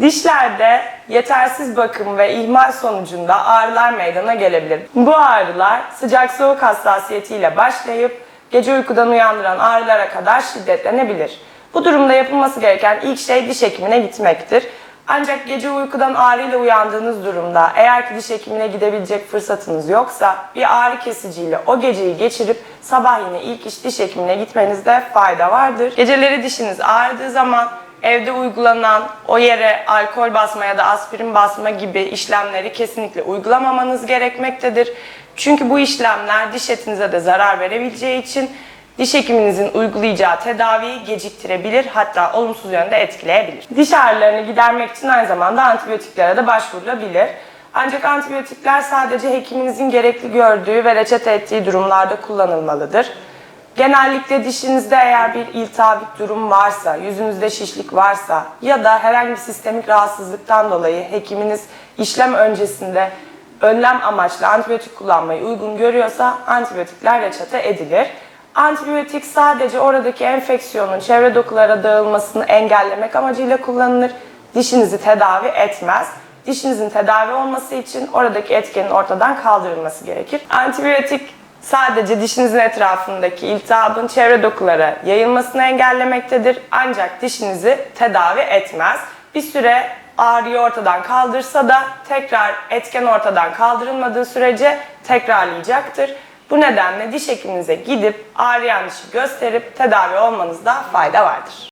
Dişlerde yetersiz bakım ve ihmal sonucunda ağrılar meydana gelebilir. Bu ağrılar sıcak soğuk hassasiyetiyle başlayıp gece uykudan uyandıran ağrılara kadar şiddetlenebilir. Bu durumda yapılması gereken ilk şey diş hekimine gitmektir. Ancak gece uykudan ağrıyla uyandığınız durumda eğer ki diş hekimine gidebilecek fırsatınız yoksa bir ağrı kesiciyle o geceyi geçirip sabah yine ilk iş diş hekimine gitmenizde fayda vardır. Geceleri dişiniz ağrıdığı zaman evde uygulanan o yere alkol basma ya da aspirin basma gibi işlemleri kesinlikle uygulamamanız gerekmektedir. Çünkü bu işlemler diş etinize de zarar verebileceği için diş hekiminizin uygulayacağı tedaviyi geciktirebilir hatta olumsuz yönde etkileyebilir. Diş ağrılarını gidermek için aynı zamanda antibiyotiklere de başvurulabilir. Ancak antibiyotikler sadece hekiminizin gerekli gördüğü ve reçete ettiği durumlarda kullanılmalıdır. Genellikle dişinizde eğer bir iltihabik durum varsa, yüzünüzde şişlik varsa ya da herhangi bir sistemik rahatsızlıktan dolayı hekiminiz işlem öncesinde önlem amaçlı antibiyotik kullanmayı uygun görüyorsa antibiyotikler reçete edilir. Antibiyotik sadece oradaki enfeksiyonun çevre dokulara dağılmasını engellemek amacıyla kullanılır. Dişinizi tedavi etmez. Dişinizin tedavi olması için oradaki etkenin ortadan kaldırılması gerekir. Antibiyotik sadece dişinizin etrafındaki iltihabın çevre dokulara yayılmasını engellemektedir. Ancak dişinizi tedavi etmez. Bir süre ağrıyı ortadan kaldırsa da tekrar etken ortadan kaldırılmadığı sürece tekrarlayacaktır. Bu nedenle diş hekiminize gidip ağrıyan dişi gösterip tedavi olmanızda fayda vardır.